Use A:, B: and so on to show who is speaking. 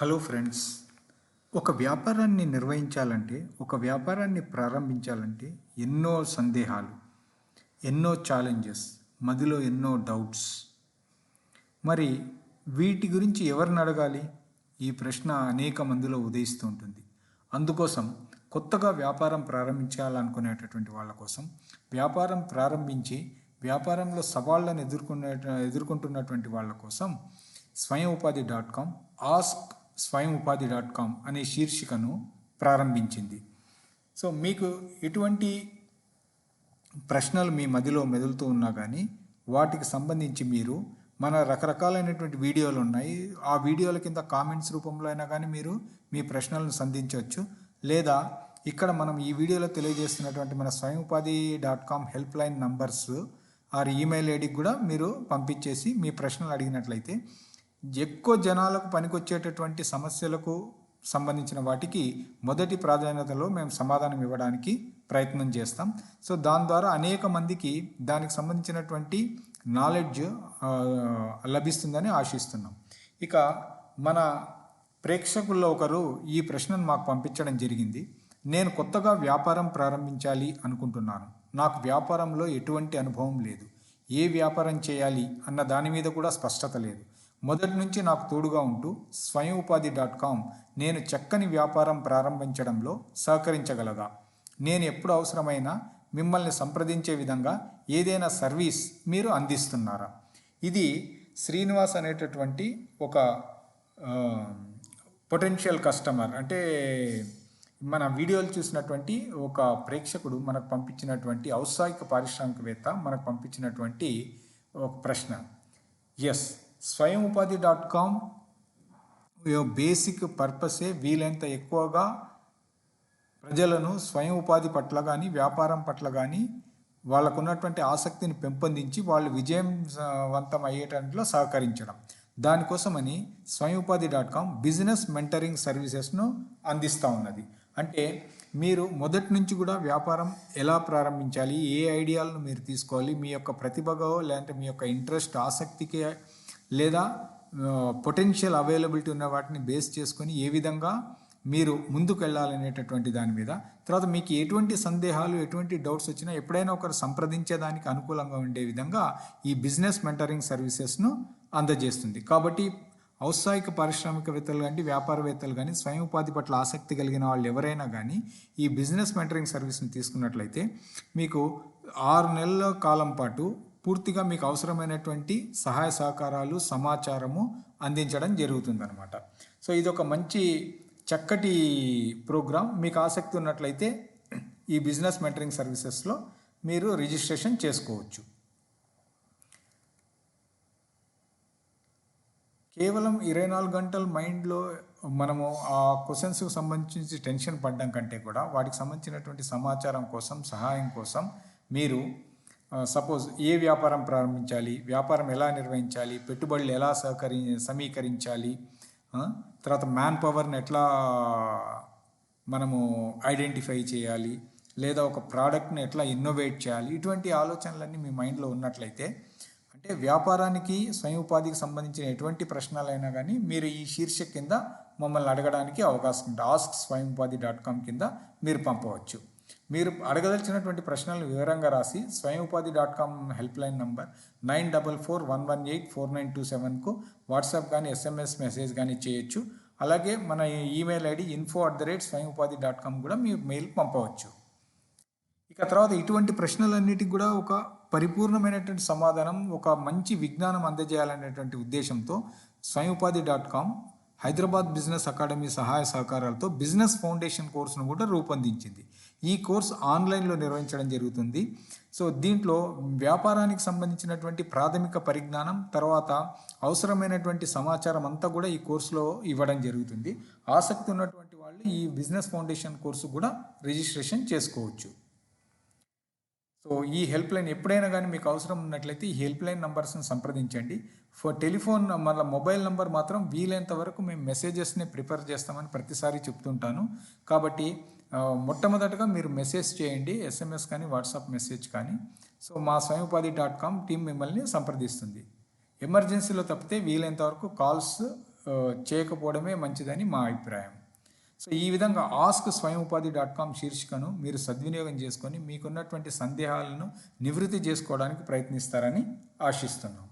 A: Hello friends ఒక వ్యాపారాన్ని నిర్వహించాలంటే ఒక వ్యాపారాన్ని ప్రారంభించాలంటే ఎన్నో సందేహాలు ఎన్నో ఛాలెంజెస్ మదిలో ఎన్నో డౌట్స్ మరి వీటి గురించి ఎవరిని అడగాలి? ఈ ప్రశ్న అనేక మందిలో ఉదయిస్తూ ఉంటుంది. అందుకోసం కొత్తగా వ్యాపారం ప్రారంభించాలనుకునేటటువంటి వాళ్ళ కోసం వ్యాపారం ప్రారంభించి వ్యాపారంలో సవాళ్ళను ఎదుర్కొనే ఎదుర్కొంటున్నటువంటి వాళ్ళ కోసం స్వయం ఉపాధి డాట్ కామ్ ఆస్క్ స్వయం ఉపాధి డాట్ కామ్ అనే శీర్షికను ప్రారంభించింది. సో మీకు ఎటువంటి ప్రశ్నలు మీ మదిలో మెదులుతూ ఉన్నా కానీ వాటికి సంబంధించి మీరు మన రకరకాలైనటువంటి వీడియోలు ఉన్నాయి. ఆ వీడియోల కింద కామెంట్స్ రూపంలో అయినా కానీ మీరు మీ ప్రశ్నలను సంధించవచ్చు లేదా ఇక్కడ మనం ఈ వీడియోలో తెలియజేస్తున్నటువంటి మన Swayam Upadhi dot com help line numbers or email ఐడికి కూడా మీరు పంపించేసి మీ ప్రశ్నలు అడిగినట్లయితే ఎక్కువ జనాలకు పనికొచ్చేటటువంటి సమస్యలకు సంబంధించిన వాటికి మొదటి ప్రాధాన్యతలో మేము సమాధానం ఇవ్వడానికి ప్రయత్నం చేస్తాం. సో దాని ద్వారా అనేక మందికి దానికి సంబంధించినటువంటి నాలెడ్జ్ లభిస్తుందని ఆశిస్తున్నాం. ఇక మన ప్రేక్షకుల్లో ఒకరు ఈ ప్రశ్నను మాకు పంపించడం జరిగింది. నేను కొత్తగా వ్యాపారం ప్రారంభించాలి అనుకుంటున్నాను. నాకు వ్యాపారంలో ఎటువంటి అనుభవం లేదు. ఏ వ్యాపారం చేయాలి అన్న దాని మీద కూడా స్పష్టత లేదు. మొదటి నుంచి నాకు తోడుగా ఉంటూ స్వయం ఉపాధి డాట్ కామ్ నేను చక్కని వ్యాపారం ప్రారంభించడంలో సహకరించగలదా? నేను ఎప్పుడు అవసరమైనా మిమ్మల్ని సంప్రదించే విధంగా ఏదైనా సర్వీస్ మీరు అందిస్తున్నారా? ఇది శ్రీనివాస్ అనేటటువంటి ఒక పొటెన్షియల్ కస్టమర్. అంటే మన వీడియోలు చూసినటువంటి ఒక ప్రేక్షకుడు మనకు పంపించినటువంటి ఔత్సాహిక పారిశ్రామికవేత్త మనకు పంపించినటువంటి ఒక ప్రశ్న. ఎస్ స్వయం ఉపాధి డాట్ కామ్ బేసిక్ పర్పసే వీలైనంత ఎక్కువగా ప్రజలను స్వయం ఉపాధి పట్ల కానీ వ్యాపారం పట్ల కానీ వాళ్ళకు ఉన్నటువంటి ఆసక్తిని పెంపొందించి వాళ్ళు విజయవంతం అయ్యేటట్లో సహకరించడం. దానికోసమని Swayam Upadhi dot com business mentoring సర్వీసెస్ను అందిస్తూ ఉన్నది. అంటే మీరు మొదటి నుంచి కూడా వ్యాపారం ఎలా ప్రారంభించాలి ఏ ఐడియాలను మీరు తీసుకోవాలి మీ యొక్క ప్రతిభగో లేదంటే మీ యొక్క ఇంట్రెస్ట్ ఆసక్తికి లేదా పొటెన్షియల్ అవైలబిలిటీ ఉన్న వాటిని బేస్ చేసుకొని ఏ విధంగా మీరు ముందుకు వెళ్ళాలనేటటువంటి దాని మీద. తర్వాత మీకు ఎటువంటి సందేహాలు ఎటువంటి డౌట్స్ వచ్చినా ఎప్పుడైనా ఒకరు సంప్రదించేదానికి అనుకూలంగా ఉండే విధంగా ఈ బిజినెస్ మెంటరింగ్ సర్వీసెస్ను అందజేస్తుంది. కాబట్టి ఔత్సాహిక పారిశ్రామికవేత్తలు కానీ వ్యాపారవేత్తలు కానీ స్వయం ఉపాధి పట్ల ఆసక్తి కలిగిన వాళ్ళు ఎవరైనా కానీ ఈ బిజినెస్ మెంటరింగ్ సర్వీస్ని తీసుకున్నట్లయితే మీకు ఆరు నెలల కాలం పాటు పూర్తిగా మీకు అవసరమైనటువంటి సహాయ సహకారాలు సమాచారము అందించడం జరుగుతుందన్నమాట. సో ఇది ఒక మంచి చక్కటి ప్రోగ్రాం మీకు ఆసక్తి ఉన్నట్లయితే ఈ బిజినెస్ మెంటరింగ్ సర్వీసెస్లో మీరు రిజిస్ట్రేషన్ చేసుకోవచ్చు. కేవలం ఇరవై నాలుగు గంటల మైండ్లో మనము ఆ క్వశ్చన్స్కి సంబంధించి టెన్షన్ పడడం కంటే కూడా వాటికి సంబంధించినటువంటి సమాచారం కోసం సహాయం కోసం మీరు సపోజ్ ఏ వ్యాపారం ప్రారంభించాలి వ్యాపారం ఎలా నిర్వహించాలి పెట్టుబడులు ఎలా సహకరి సమీకరించాలి తర్వాత మ్యాన్ పవర్ని ఎట్లా మనము ఐడెంటిఫై చేయాలి లేదా ఒక ప్రోడక్ట్ని ఎట్లా ఇన్నోవేట్ చేయాలి ఇటువంటి ఆలోచనలన్నీ మీ మైండ్లో ఉన్నట్లయితే అంటే వ్యాపారానికి స్వయం ఉపాధికి సంబంధించిన ఎటువంటి ప్రశ్నలైనా కానీ మీరు ఈ శీర్షిక కింద మమ్మల్ని అడగడానికి అవకాశం ఉంది ఆస్క్ స్వయం ఉపాధి డాట్ కామ్ కింద మీరు పంపవచ్చు. మీరు అడగదలిచినటువంటి ప్రశ్నలను వివరంగా రాసి Swayam Upadhi dot com help line number nine double four one one eight four nine two సెవెన్కు WhatsApp కానీ ఎస్ఎంఎస్ మెసేజ్ కానీ చేయొచ్చు. అలాగే మన email ID info at the rate Swayam Upadhi dot com కూడా మీరు మెయిల్ పంపవచ్చు. ఇక తర్వాత ఇటువంటి ప్రశ్నలన్నిటికి కూడా ఒక పరిపూర్ణమైనటువంటి సమాధానం ఒక మంచి విజ్ఞానం అందజేయాలనేటువంటి ఉద్దేశంతో Swayam Upadhi dot com Hyderabad business academy సహాయ సహకారాలతో బిజినెస్ ఫౌండేషన్ కోర్సును కూడా రూపొందించింది. ఈ కోర్స్ ఆన్లైన్లో నిర్వహించడం జరుగుతుంది. సో దీంట్లో వ్యాపారానికి సంబంధించినటువంటి ప్రాథమిక పరిజ్ఞానం తర్వాత అవసరమైనటువంటి సమాచారం అంతా కూడా ఈ కోర్సులో ఇవ్వడం జరుగుతుంది. ఆసక్తి ఉన్నటువంటి వాళ్ళు ఈ బిజినెస్ ఫౌండేషన్ కోర్సు కూడా రిజిస్ట్రేషన్ చేసుకోవచ్చు. సో ఈ హెల్ప్ లైన్ ఎప్పుడైనా కానీ మీకు అవసరం ఉన్నట్లయితే ఈ హెల్ప్ లైన్ నంబర్స్ని సంప్రదించండి. ఫర్ టెలిఫోన్ మన మొబైల్ నంబర్ మాత్రం వీలైనంత వరకు మేము మెసేజెస్ని ప్రిపేర్ చేస్తామని ప్రతిసారి చెప్తుంటాను. కాబట్టి మొట్టమొదటగా మీరు మెసేజ్ చేయండి. ఎస్ఎంఎస్ కానీ వాట్సాప్ మెసేజ్ కానీ. సో మా స్వయం ఉపాధి డాట్ కామ్ టీం మిమ్మల్ని సంప్రదిస్తుంది. ఎమర్జెన్సీలో తప్పితే వీలైనంత వరకు కాల్స్ చేయకపోవడమే మంచిదని మా అభిప్రాయం. సో ఈ విధంగా ఆస్క్ స్వయం ఉపాధి డాట్ కామ్ శీర్షికను మీరు సద్వినియోగం చేసుకొని మీకున్నటువంటి సందేహాలను నివృత్తి చేసుకోవడానికి ప్రయత్నిస్తారని ఆశిస్తున్నాం.